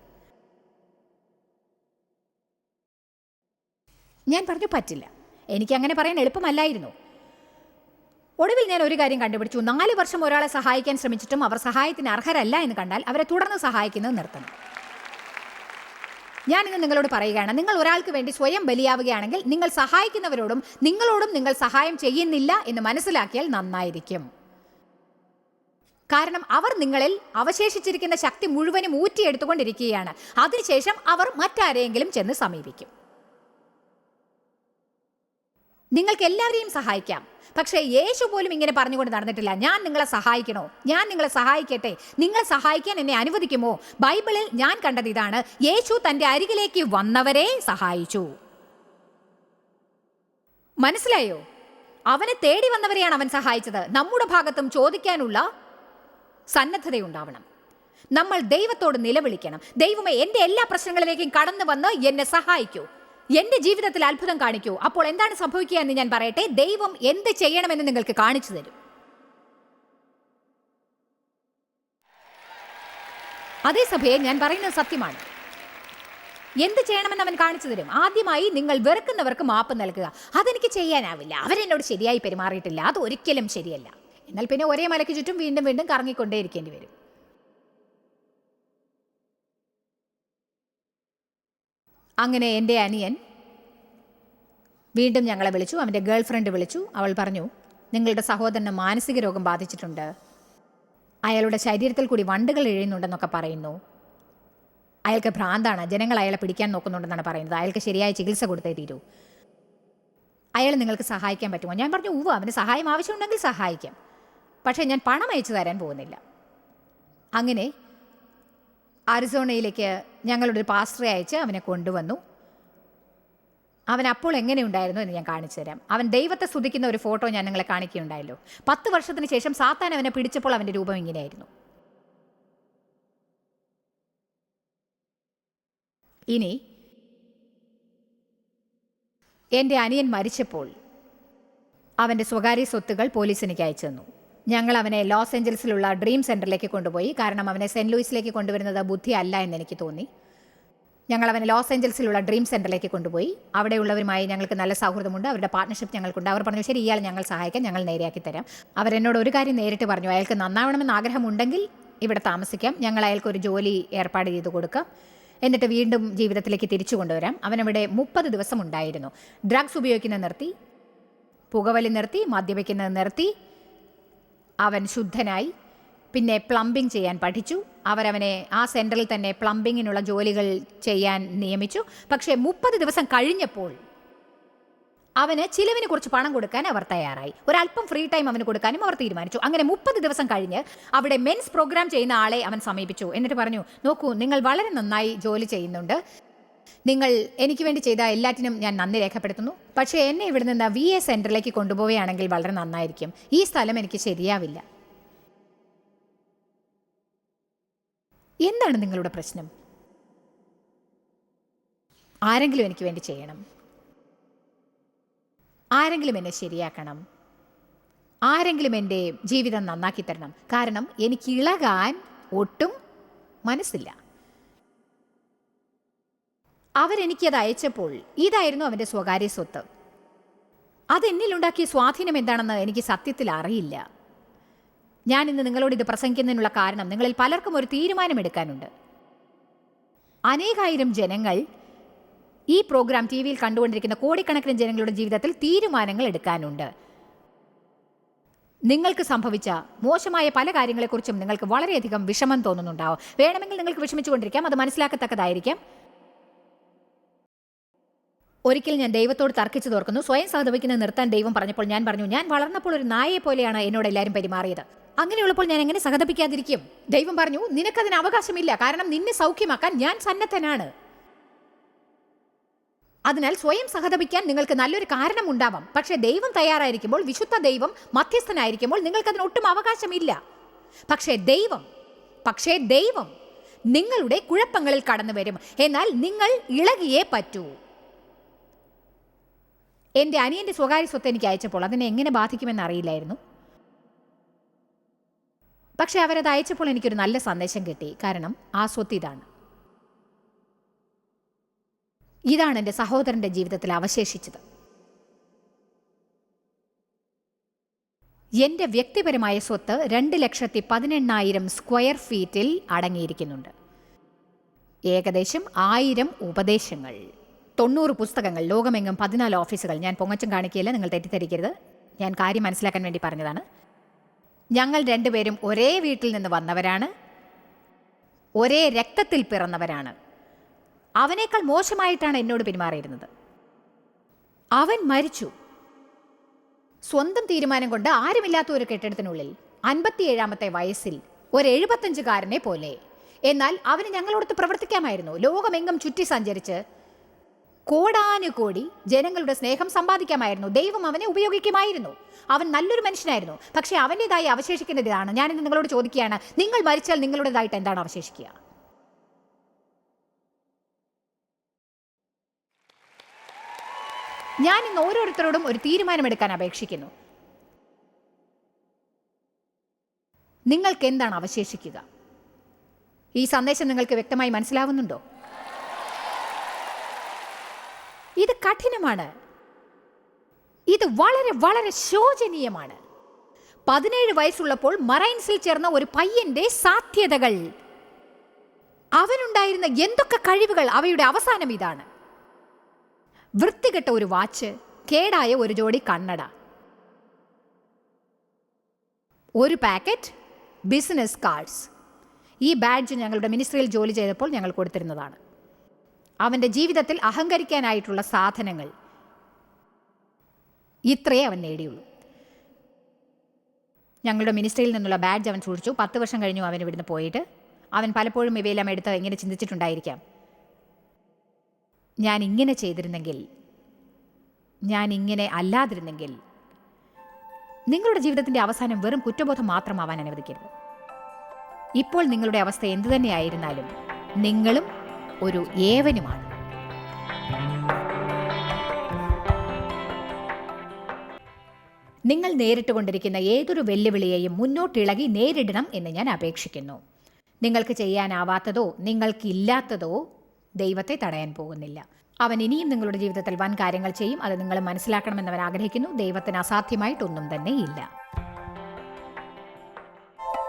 ഞാൻ പറഞ്ഞു പറ്റില്ല. എനിക്ക് അങ്ങനെ പറയാൻ എളുപ്പമല്ലായിരുന്നു. ഒടുവിൽ ഞാൻ ഒരു കാര്യം കണ്ടുപിടിച്ചു. നാല് വർഷം ഒരാളെ സഹായിക്കാൻ ശ്രമിച്ചിട്ടും അവർ സഹായത്തിന് അർഹരല്ല എന്ന് കണ്ടാൽ അവരെ തുടർന്ന് സഹായിക്കുന്നത് നിർത്തണം. ഞാനിന്ന് നിങ്ങളോട് പറയുകയാണ് നിങ്ങൾ ഒരാൾക്ക് വേണ്ടി സ്വയം ബലിയാവുകയാണെങ്കിൽ നിങ്ങൾ സഹായിക്കുന്നവരോടും നിങ്ങളോടും നിങ്ങൾ സഹായം ചെയ്യുന്നില്ല എന്ന് മനസ്സിലാക്കിയാൽ നന്നായിരിക്കും. കാരണം അവർ നിങ്ങളിൽ അവശേഷിച്ചിരിക്കുന്ന ശക്തി മുഴുവനും ഊറ്റിയെടുത്തുകൊണ്ടിരിക്കുകയാണ്. അതിനുശേഷം അവർ മറ്റാരെയെങ്കിലും ചെന്ന് സമീപിക്കും. നിങ്ങൾക്ക് എല്ലാവരെയും സഹായിക്കാം. പക്ഷേ യേശു പോലും ഇങ്ങനെ പറഞ്ഞുകൊണ്ട് നടന്നിട്ടില്ല. ഞാൻ നിങ്ങളെ സഹായിക്കണോ? ഞാൻ നിങ്ങളെ സഹായിക്കട്ടെ? നിങ്ങൾ സഹായിക്കാൻ എന്നെ അനുവദിക്കുമോ? ബൈബിളിൽ ഞാൻ കണ്ടത് ഇതാണ്. യേശു തന്റെ അരികിലേക്ക് വന്നവരെ സഹായിച്ചു. മനസ്സിലായോ? അവനെ തേടി വന്നവരെയാണ് അവൻ സഹായിച്ചത്. നമ്മുടെ ഭാഗത്തും ചോദിക്കാനുള്ള സന്നദ്ധതയുണ്ടാവണം. നമ്മൾ ദൈവത്തോട് നിലവിളിക്കണം. ദൈവമേ എന്റെ എല്ലാ പ്രശ്നങ്ങളിലേക്കും കടന്നു വന്ന് എന്നെ സഹായിക്കൂ. എന്റെ ജീവിതത്തിൽ അത്ഭുതം കാണിക്കൂ. അപ്പോൾ എന്താണ് സംഭവിക്കുക എന്ന് ഞാൻ പറയട്ടെ. ദൈവം എന്ത് ചെയ്യണമെന്ന് നിങ്ങൾക്ക് കാണിച്ചു തരും. അതേ സഭയെ ഞാൻ പറയുന്നത് സത്യമാണ്. എന്ത് ചെയ്യണമെന്ന് അവൻ കാണിച്ചു തരും. ആദ്യമായി നിങ്ങൾ വെറുക്കുന്നവർക്ക് മാപ്പ് നൽകുക. അതെനിക്ക് ചെയ്യാനാവില്ല. അവരെന്നോട് ശരിയായി പെരുമാറിയിട്ടില്ല. അത് ഒരിക്കലും ശരിയല്ല. എന്നാൽ പിന്നെ ഒരേ മലയ്ക്ക് ചുറ്റും വീണ്ടും വീണ്ടും കറങ്ങിക്കൊണ്ടേയിരിക്കേണ്ടി വരും. അങ്ങനെ എന്റെ അനിയൻ വീണ്ടും ഞങ്ങളെ വിളിച്ചു. അവന്റെ ഗേൾ ഫ്രണ്ട് വിളിച്ചു. അവൾ പറഞ്ഞു നിങ്ങളുടെ സഹോദരന് മാനസിക രോഗം ബാധിച്ചിട്ടുണ്ട്. അയാളുടെ ശരീരത്തിൽ കൂടി വണ്ടുകൾ എഴുതുന്നുണ്ടെന്നൊക്കെ പറയുന്നു. അയാൾക്ക് ഭ്രാന്താണ്. ജനങ്ങൾ അയാളെ പിടിക്കാൻ നോക്കുന്നുണ്ടെന്നാണ് പറയുന്നത്. അയാൾക്ക് ശരിയായ ചികിത്സ കൊടുത്തേ തീരൂ. അയാൾ നിങ്ങൾക്ക് സഹായിക്കാൻ പറ്റുമോ? ഞാൻ പറഞ്ഞു ഉവ്വ് അവന് സഹായം ആവശ്യമുണ്ടെങ്കിൽ സഹായിക്കാം. പക്ഷേ ഞാൻ പണം അയച്ചു തരാൻ പോകുന്നില്ല. അങ്ങനെ അരിസോണയിലേക്ക് ഞങ്ങളുടെ പാസ്റ്ററെ അയച്ച് അവനെ കൊണ്ടുവന്നു. അവൻ അപ്പോൾ എങ്ങനെയുണ്ടായിരുന്നു എന്ന് ഞാൻ കാണിച്ചു തരാം. അവൻ ദൈവത്തെ സ്തുതിക്കുന്ന ഒരു ഫോട്ടോ ഞാൻ നിങ്ങളെ കാണിക്കുകയുണ്ടായല്ലോ. പത്ത് വർഷത്തിന് ശേഷം സാത്താൻ അവനെ പിടിച്ചപ്പോൾ അവന്റെ രൂപം ഇങ്ങനെയായിരുന്നു. ഇനി എന്റെ അനിയൻ മരിച്ചപ്പോൾ അവന്റെ സ്വകാര്യ സ്വത്തുകൾ പോലീസ് എനിക്ക് അയച്ചു തന്നു. ഞങ്ങൾ അവനെ ലോസ് ഏഞ്ചൽസിലുള്ള ഡ്രീം സെന്ററിലേക്ക് കൊണ്ടുപോയി. കാരണം അവനെ സെന്റ് ലൂയിസിലേക്ക് കൊണ്ടുവരുന്നത് ബുദ്ധിയല്ല എന്ന് എനിക്ക് തോന്നി. ഞങ്ങൾ അവനെ ലോസ് ഏഞ്ചൽസിലുള്ള ഡ്രീം സെന്ററിലേക്ക് കൊണ്ടുപോയി. അവിടെയുള്ളവരുമായി ഞങ്ങൾക്ക് നല്ല സൗഹൃദമുണ്ട്. അവരുടെ പാർട്ട്ണർഷിപ്പ് ഞങ്ങൾക്കുണ്ട്. അവർ പറഞ്ഞു ശരി ഇയാൾ ഞങ്ങൾ സഹായിക്കാം. ഞങ്ങൾ നേരെയാക്കി തരാം. അവരെന്നോട് ഒരു കാര്യം നേരിട്ട് പറഞ്ഞു. അയാൾക്ക് നന്നാവണമെന്ന് ആഗ്രഹമുണ്ടെങ്കിൽ ഇവിടെ താമസിക്കാം. ഞങ്ങൾ അയാൾക്ക് ഒരു ജോലി ഏർപ്പാട് ചെയ്ത് കൊടുക്കാം. എന്നിട്ട് വീണ്ടും ജീവിതത്തിലേക്ക് തിരിച്ചു കൊണ്ടുവരാം. അവനവിടെ മുപ്പത് ദിവസം ഉണ്ടായിരുന്നു. ഡ്രഗ്സ് ഉപയോഗിക്കുന്നത് നിർത്തി പുകവലി നിർത്തി മദ്യപിക്കുന്നത് നിർത്തി അവൻ ശുദ്ധനായി. പിന്നെ പ്ലംബിംഗ് ചെയ്യാൻ പഠിച്ചു. അവരവനെ ആ സെന്ററിൽ തന്നെ പ്ലംബിങ്ങിനുള്ള ജോലികൾ ചെയ്യാൻ നിയമിച്ചു. പക്ഷേ മുപ്പത് ദിവസം കഴിഞ്ഞപ്പോൾ അവന് ചിലവിന് കുറച്ച് പണം കൊടുക്കാൻ അവർ തയ്യാറായി. ഒരല്പം ഫ്രീ ടൈം അവന് കൊടുക്കാനും അവർ തീരുമാനിച്ചു. അങ്ങനെ മുപ്പത് ദിവസം കഴിഞ്ഞ് അവിടെ മെൻസ് പ്രോഗ്രാം ചെയ്യുന്ന ആളെ അവൻ സമീപിച്ചു. എന്നിട്ട് പറഞ്ഞു നോക്കൂ നിങ്ങൾ വളരെ നന്നായി ജോലി ചെയ്യുന്നുണ്ട്. നിങ്ങൾ എനിക്ക് വേണ്ടി ചെയ്ത എല്ലാറ്റിനും ഞാൻ നന്ദി രേഖപ്പെടുത്തുന്നു. പക്ഷേ എന്നെ ഇവിടെ നിന്ന് വി എ സെന്ററിലേക്ക് കൊണ്ടുപോവുകയാണെങ്കിൽ വളരെ നന്നായിരിക്കും. ഈ സ്ഥലം എനിക്ക് ശരിയാവില്ല. എന്താണ് നിങ്ങളുടെ പ്രശ്നം? ആരെങ്കിലും എനിക്ക് വേണ്ടി ചെയ്യണം. ആരെങ്കിലും എന്നെ ശരിയാക്കണം. ആരെങ്കിലും എന്റെ ജീവിതം നന്നാക്കി തരണം. കാരണം എനിക്ക് ഇളകാൻ ഒട്ടും മനസ്സില്ല. അവരെനിക്കത് അയച്ചപ്പോൾ ഇതായിരുന്നു അവന്റെ സ്വകാര്യ സ്വത്ത്. അതെന്നിലുണ്ടാക്കിയ സ്വാധീനം എന്താണെന്ന് എനിക്ക് സത്യത്തിൽ അറിയില്ല. ഞാൻ ഇന്ന് നിങ്ങളോട് ഇത് പ്രസംഗിക്കുന്നതിനുള്ള കാരണം നിങ്ങളിൽ പലർക്കും ഒരു തീരുമാനമെടുക്കാനുണ്ട്. അനേകായിരം ജനങ്ങൾ ഈ പ്രോഗ്രാം ടി വിയിൽ കണ്ടുകൊണ്ടിരിക്കുന്ന കോടിക്കണക്കിന് ജനങ്ങളുടെ ജീവിതത്തിൽ തീരുമാനങ്ങൾ എടുക്കാനുണ്ട്. നിങ്ങൾക്ക് സംഭവിച്ച മോശമായ പല കാര്യങ്ങളെക്കുറിച്ചും നിങ്ങൾക്ക് വളരെയധികം വിഷമം തോന്നുന്നുണ്ടാവും. വേണമെങ്കിൽ നിങ്ങൾക്ക് വിഷമിച്ചുകൊണ്ടിരിക്കാം. അത് മനസ്സിലാക്കത്തക്കതായിരിക്കാം. ഒരിക്കൽ ഞാൻ ദൈവത്തോട് തർക്കിച്ചു തോർക്കുന്നു സ്വയം സാധവിക്കുന്നത് നിർത്താൻ ദൈവം പറഞ്ഞപ്പോൾ ഞാൻ പറഞ്ഞു ഞാൻ വളർന്നപ്പോൾ ഒരു നായയെ പോലെയാണ് എന്നോട് എല്ലാവരും പെരുമാറിയത്. അങ്ങനെയുള്ളപ്പോൾ ഞാൻ എങ്ങനെ സഹതപിക്കാതിരിക്കും? ദൈവം പറഞ്ഞു നിനക്കതിന് അവകാശമില്ല കാരണം നിന്നെ സൗഖ്യമാക്കാൻ ഞാൻ സന്നദ്ധനാണ്. അതിനാൽ സ്വയം സഹതപിക്കാൻ നിങ്ങൾക്ക് നല്ലൊരു കാരണം ഉണ്ടാവാം. പക്ഷേ ദൈവം തയ്യാറായിരിക്കുമ്പോൾ വിശുദ്ധ ദൈവം മധ്യസ്ഥനായിരിക്കുമ്പോൾ നിങ്ങൾക്കതിന് ഒട്ടും അവകാശമില്ല. പക്ഷേ ദൈവം പക്ഷേ ദൈവം നിങ്ങളുടെ കുഴപ്പങ്ങളിൽ കടന്നു വരും എന്നാൽ നിങ്ങൾ ഇളകിയേ പറ്റൂ. എന്റെ അനിയന്റെ സ്വകാര്യ സ്വത്ത് എനിക്ക് അയച്ചപ്പോൾ അതിനെ എങ്ങനെ ബാധിക്കുമെന്ന് അറിയില്ലായിരുന്നു. പക്ഷെ അവരത് അയച്ചപ്പോൾ എനിക്കൊരു നല്ല സന്ദേശം കിട്ടി. കാരണം ആ സ്വത്ത് ഇതാണ്. ഇതാണ് എന്റെ സഹോദരന്റെ ജീവിതത്തിൽ അവശേഷിച്ചത്. എന്റെ വ്യക്തിപരമായ സ്വത്ത് രണ്ട് ലക്ഷത്തി പതിനെണ്ണായിരം സ്ക്വയർ ഫീറ്റിൽ അടങ്ങിയിരിക്കുന്നുണ്ട്. ഏകദേശം ആയിരം ഉപദേശങ്ങൾ. തൊണ്ണൂറ് പുസ്തകങ്ങൾ ലോകമെങ്ങും പതിനാല് ഓഫീസുകൾ ഞാൻ പൊങ്ങച്ചം കാണിക്കുകയില്ല നിങ്ങൾ തെറ്റിദ്ധരിക്കരുത്. ഞാൻ കാര്യം മനസ്സിലാക്കാൻ വേണ്ടി പറഞ്ഞതാണ്. ഞങ്ങൾ രണ്ടുപേരും ഒരേ വീട്ടിൽ നിന്ന് വന്നവരാണ്. ഒരേ രക്തത്തിൽ പിറന്നവരാണ്. അവനേക്കാൾ മോശമായിട്ടാണ് എന്നോട് പെരുമാറിയിരുന്നത്. അവൻ മരിച്ചു. സ്വന്തം തീരുമാനം കൊണ്ട് ആരുമില്ലാത്ത ഒരു കെട്ടിടത്തിനുള്ളിൽ അൻപത്തിയേഴാമത്തെ വയസ്സിൽ ഒരു എഴുപത്തഞ്ചുകാരനെ പോലെ. എന്നാൽ അവന് ഞങ്ങളോടത്ത് പ്രവർത്തിക്കാമായിരുന്നു. ലോകമെങ്ങും ചുറ്റി സഞ്ചരിച്ച് കോടാനുകോടി ജനങ്ങളുടെ സ്നേഹം സമ്പാദിക്കാമായിരുന്നു. ദൈവം അവനെ ഉപയോഗിക്കുമായിരുന്നു. അവൻ നല്ലൊരു മനുഷ്യനായിരുന്നു. പക്ഷേ അവന്റെതായി അവശേഷിക്കുന്നത് ഇതാണ് ഞാനിന്ന് നിങ്ങളോട് ചോദിക്കുകയാണ് നിങ്ങൾ മരിച്ചാൽ നിങ്ങളുടേതായിട്ട് എന്താണ് അവശേഷിക്കുക? ഞാൻ ഇന്ന് ഓരോരുത്തരോടും ഒരു തീരുമാനമെടുക്കാൻ അപേക്ഷിക്കുന്നു. നിങ്ങൾക്ക് എന്താണ് അവശേഷിക്കുക? ഈ സന്ദേശം നിങ്ങൾക്ക് വ്യക്തമായി മനസ്സിലാവുന്നുണ്ടോ? ഇത് കഠിനമാണ്. ഇത് വളരെ വളരെ ശോചനീയമാണ്. പതിനേഴ് വയസ്സുള്ളപ്പോൾ മറൈൻസിൽ ചേർന്ന ഒരു പയ്യന്റെ സാധ്യതകൾ. അവനുണ്ടായിരുന്ന എന്തൊക്കെ കഴിവുകൾ അവയുടെ അവസാനം ഇതാണ്. വൃത്തികെട്ട ഒരു വാച്ച് കേടായ ഒരു ജോഡി കണ്ണട. ഒരു പാക്കറ്റ് ബിസിനസ് കാർഡ്സ്. ഈ ബാഡ്ജ് ഞങ്ങളുടെ മിനിസ്ട്രിയിൽ ജോലി ചെയ്തപ്പോൾ ഞങ്ങൾ കൊടുത്തിരുന്നതാണ്. അവന്റെ ജീവിതത്തിൽ അഹങ്കരിക്കാനായിട്ടുള്ള സാധനങ്ങൾ. ഇത്രയേ അവൻ നേടിയുള്ളൂ. ഞങ്ങളുടെ മിനിസ്റ്ററിയിൽ നിന്നുള്ള ബാഡ്ജ് അവൻ സൂക്ഷിച്ചു പത്ത് വർഷം കഴിഞ്ഞു അവൻ ഇവിടുന്ന് പോയിട്ട്. അവൻ പലപ്പോഴും ഇവയെല്ലാം എടുത്ത് ഇങ്ങനെ ചിന്തിച്ചിട്ടുണ്ടായിരിക്കാം. ഞാൻ ഇങ്ങനെ ചെയ്തിരുന്നെങ്കിൽ ഞാൻ ഇങ്ങനെ അല്ലാതിരുന്നെങ്കിൽ നിങ്ങളുടെ ജീവിതത്തിന്റെ അവസാനം വെറും കുറ്റബോധം മാത്രമാവാൻ അനുവദിക്കരുത്. ഇപ്പോൾ നിങ്ങളുടെ അവസ്ഥ എന്തു തന്നെയായിരുന്നാലും നിങ്ങളും ഒരു ഏവനുമാണ്. നിങ്ങൾ നേരിട്ടുകൊണ്ടിരിക്കുന്ന ഏതൊരു വെല്ലുവിളിയെയും മുന്നോട്ടിളകി നേരിടണം എന്ന് ഞാൻ അപേക്ഷിക്കുന്നു. നിങ്ങൾക്ക് ചെയ്യാനാവാത്തതോ നിങ്ങൾക്കില്ലാത്തതോ ദൈവത്തെ തടയാൻ പോകുന്നില്ല. അവൻ ഇനിയും നിങ്ങളുടെ ജീവിതത്തിൽ വൻ കാര്യങ്ങൾ ചെയ്യും അത് നിങ്ങൾ മനസ്സിലാക്കണമെന്ന് അവൻ ആഗ്രഹിക്കുന്നു. ദൈവത്തിന് അസാധ്യമായിട്ടൊന്നും തന്നെ ഇല്ല.